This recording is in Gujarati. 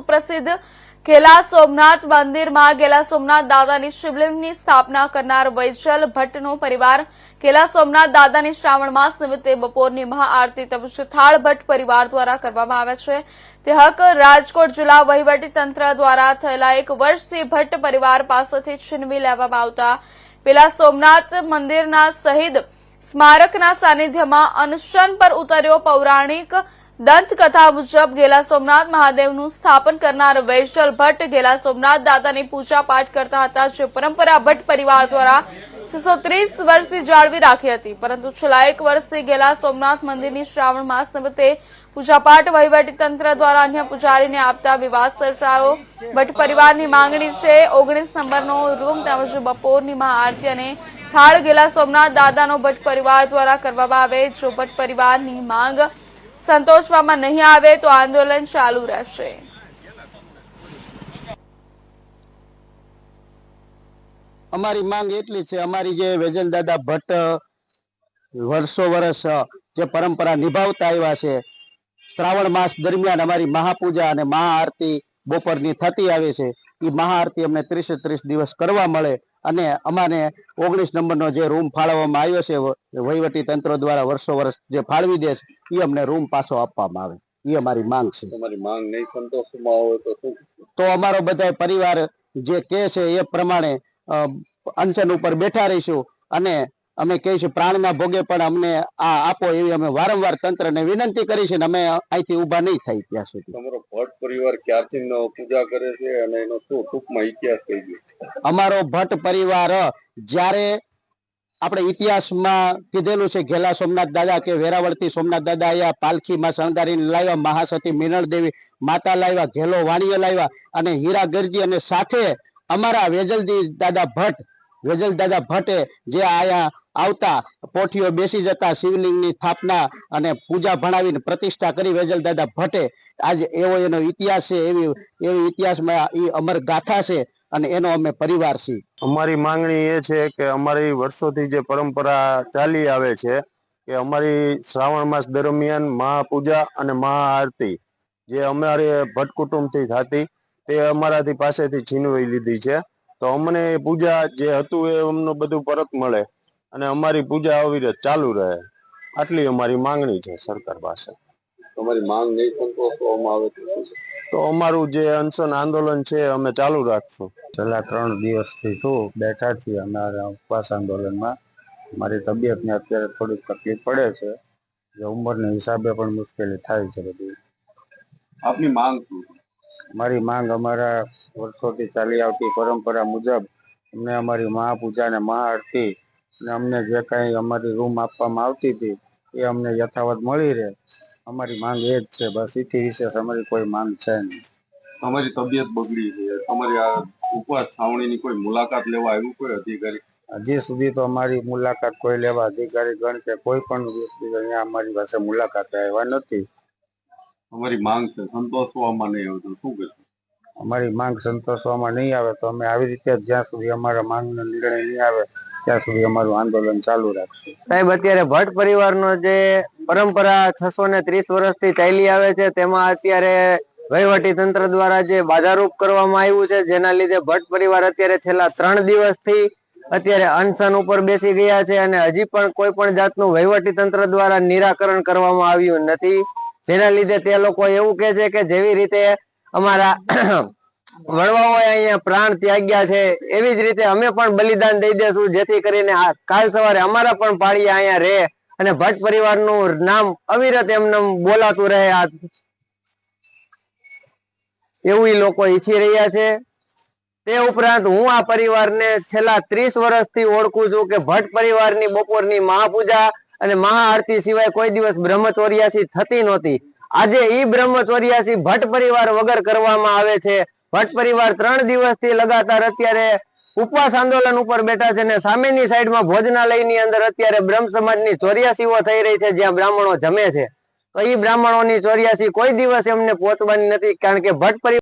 સુપ્રસિદ્ધ ખેલા સોમનાથ મંદિરમાં ગેલા સોમનાથ દાદાની શિવલિંગની સ્થાપના કરનાર વૈજલ ભટ્ટનો પરિવાર ખેલા સોમનાથ દાદાની શ્રાવણ માસ નિમિત્તે બપોરની મહાઆરતી તેમજ થાળ ભટ્ટ પરિવાર દ્વારા કરવામાં આવે છે. તે હક રાજકોટ જિલ્લા વહીવટી તંત્ર દ્વારા થયેલા એક વર્ષથી ભટ્ટ પરિવાર પાસેથી છીનવી લેવામાં આવતા પેલા સોમનાથ મંદિરના શહીદ સ્મારકના સાનિધ્યમાં અનશન પર ઉતર્યો પૌરાણિક દંતકથા મુજબ ગેલા સોમનાથ મહાદેવનું સ્થાપન કરનાર વૈશલ ભટ્ટ ગેલા સોમનાથ દાદાની પૂજા પાઠ કરતા હતા જે પરંપરા ભટ્ટ પરિવાર દ્વારા છસો ત્રીસ વર્ષથી જાળવી રાખી હતી. પરંતુ છેલ્લા એક વર્ષથી ગેલા સોમનાથ મંદિરની શ્રાવણ માસ નિમિત્તે પૂજાપાઠ વહીવટી તંત્ર દ્વારા અન્ય પૂજારીને આપતા વિવાદ સર્જાયો. ભટ્ટ પરિવારની માંગણી છે ઓગણીસ નંબરનો રૂમ તેમજ બપોરની મહાઆરતી અને થાળ ગેલા સોમનાથ દાદાનો ભટ્ટ પરિવાર દ્વારા કરવામાં આવે. જો ભટ્ટ પરિવારની માંગ સંતોષવામાં નહીં આવે તો આંદોલન ચાલુ રહેશે. અમારી માંગ એટલી છે, અમારી જે વેજલ દાદા ભટ્ટ વર્ષો વર્ષ જે પરંપરા નિભાવતા આવ્યા છે, શ્રાવણ માસ દરમિયાન અમારી મહાપૂજા અને મહાઆરતી બપોરની થતી આવે છે. એ મહાઆરતી અમને ત્રીસે ત્રીસ દિવસ કરવા મળે. અને અમારે ઓગણીસ નંબરનો જે રૂમ ફાળવવામાં આવ્યો છે વહીવટી તંત્ર દ્વારા વર્ષો વર્ષ જે ફાળવી દે છે એ અમને રૂમ પાછો આપવામાં આવે. એ અમારી માંગ છે. તમારી માંગ નહીં સંતોષમાં આવે તો શું? તો અમારો બધા પરિવાર જે કે છે એ પ્રમાણે અનશન ઉપર બેઠા રહીશું અને અમે કહીશ પ્રાણના ભોગે પણ અમને આ આપો એવી અમે વારંવાર તંત્રને વિનંતી કરી છે અમે અહીંથી ઊભા નહીં થાય ત્યાં સુધી. તમારો ભટ્ટ પરિવાર ક્યારથી પૂજા કરે છે અને એનો શું ટૂંકમાં ઇતિહાસ થઈ ગયો અમારો ભટ્ટ પરિવાર જ્યારે આપણે ઇતિહાસમાં કીધેલું છે ઘેલા સોમનાથ દાદા કે વેરાવળથી સોમનાથ દાદા અહીંયા પાલખીમાં શણગારીને લાવ્યા મહાસતી મિનળ દેવી માતા લાવ્યા ઘેલો વાણીઓ લાવ્યા અને હીરા ગરજી અને સાથે અમારા વેજલદી દાદા ભટ્ટ વેજલ દાદા ભટ્ટે જે આયા આવતા પોઠીઓ બેસી જતા શિવલિંગની સ્થાપના અને પૂજા ભણાવીને પ્રતિષ્ઠા કરી વેજલ દાદા ભટ્ટે. આજે એવો એનો ઇતિહાસ છે, એવી એવી ઇતિહાસમાં એ અમર ગાથા છે અને એનો અમે પરિવાર છીએ. અમારી માંગણી એ છે કે અમારી વર્ષોથી જે પરંપરા ચાલી આવે છે કે અમારી શ્રાવણ માસ દરમિયાન મહાપૂજા અને મહાઆરતી જે અમારે ભટ્ટ કુટુંબથી થતી તે અમારાથી પાસેથી છીનવી લીધી છે. તો અમને પૂજા જે હતું એ અમને બધું પરત મળે. અને અમારી પૂજા આવી રીતે ચાલુ રહે. આટલી અમારી માંગણી છે સરકાર પાસે. તમારી માંગ નહીં સંતોષવામાં આવે તો તો અમારું જે અનશન આંદોલન છે અમે ચાલુ રાખશું. છેલ્લા ત્રણ દિવસથી શું બેઠા છીએ અમારા ઉપવાસ આંદોલનમાં. મારી તબિયતને અત્યારે થોડીક તકલીફ પડે છે. જે ઉંમરના હિસાબે પણ મુશ્કેલી થાય છે બધી. આપની માંગ મારી માંગ અમારા વર્ષોથી ચાલી આવતી પરંપરા મુજબ અમને અમારી મહાપૂજા અને મહાઆરતી અને અમને જે કાંઈ અમારી રૂમ આપવામાં આવતી હતી એ અમને યથાવત મળી રહે. અમારી માંગ એ જ છે બસ એથી વિશેષ અમારી કોઈ માંગ છે નહીં. તમારી તબિયત બગડી છે. તમારી આ ઉપવાસ છાવણીની કોઈ મુલાકાત લેવા આવ્યું કોઈ અધિકારી? હજી સુધી તો અમારી મુલાકાત કોઈ લેવા અધિકારી ગણ કે કોઈ પણ વ્યક્તિ અહીંયા અમારી પાસે મુલાકાતે આવ્યા નથી. અમારી માંગ છે સંતોષવામાં નહીં આવતો શું કરશું અમારી માંગ સંતોષવામાં નહીં આવે તો અમે આવી રીતે જ્યાં સુધી અમારા માંગનો નિર્ણય નહીં આવે ત્યાં સુધી અમારું આંદોલન ચાલુ રાખશું. સાહેબ, અત્યારે ભટ્ટ પરિવારનો જે પરંપરા છસો ને ત્રીસ વર્ષથી ચાલી આવે છે, તેમાં અત્યારે વહીવટી તંત્ર દ્વારા જે બાધારૂપ કરવામાં આવ્યું છે, જેના લીધે ભટ્ટ પરિવાર અત્યારે છેલ્લા ત્રણ દિવસથી અત્યારે અનશન ઉપર બેસી ગયા છે અને હજી પણ કોઈ પણ જાતનું વહીવટી તંત્ર દ્વારા નિરાકરણ કરવામાં આવ્યું નથી. જેના લીધે તે લોકો એવું કે છે કે જેવી રીતે અમારા વડવાઓએ અહીંયા પ્રાણ ત્યાગ્યા છે, એવી જ રીતે અમે પણ બલિદાન દઈ દેશું, જેથી કરીને કાલ સવારે અમારા પણ પાળીયા અહીંયા રહે અને ભટ્ટ પરિવારનું નામ અવિરત એમને બોલાતું રહે આ. એવું લોકો ઈચ્છી રહ્યા છે. તે ઉપરાંત હું આ પરિવારને છેલ્લા ત્રીસ વર્ષથી ઓળખું છું કે ભટ્ટ પરિવારની બપોરની મહાપૂજા અને મહાઆરતી સિવાય કોઈ દિવસ બ્રહ્મચોર્યાસી થતી નહોતી. આજે ઈ બ્રહ્મચોર્યાસી ભટ્ટ પરિવાર વગર કરવામાં આવે છે. ભટ્ટ પરિવાર ત્રણ દિવસથી લગાતાર અત્યારે ઉપવાસ આંદોલન ઉપર બેઠા છે અને સામેની સાઈડમાં ભોજનાલયની અંદર અત્યારે બ્રહ્મ સમાજની ચોર્યાસીઓ થઈ રહી છે, જ્યાં બ્રાહ્મણો જમે છે. તો ઈ બ્રાહ્મણોની ચોર્યાસી કોઈ દિવસ એમને પહોંચવાની નથી, કારણ કે ભટ્ટ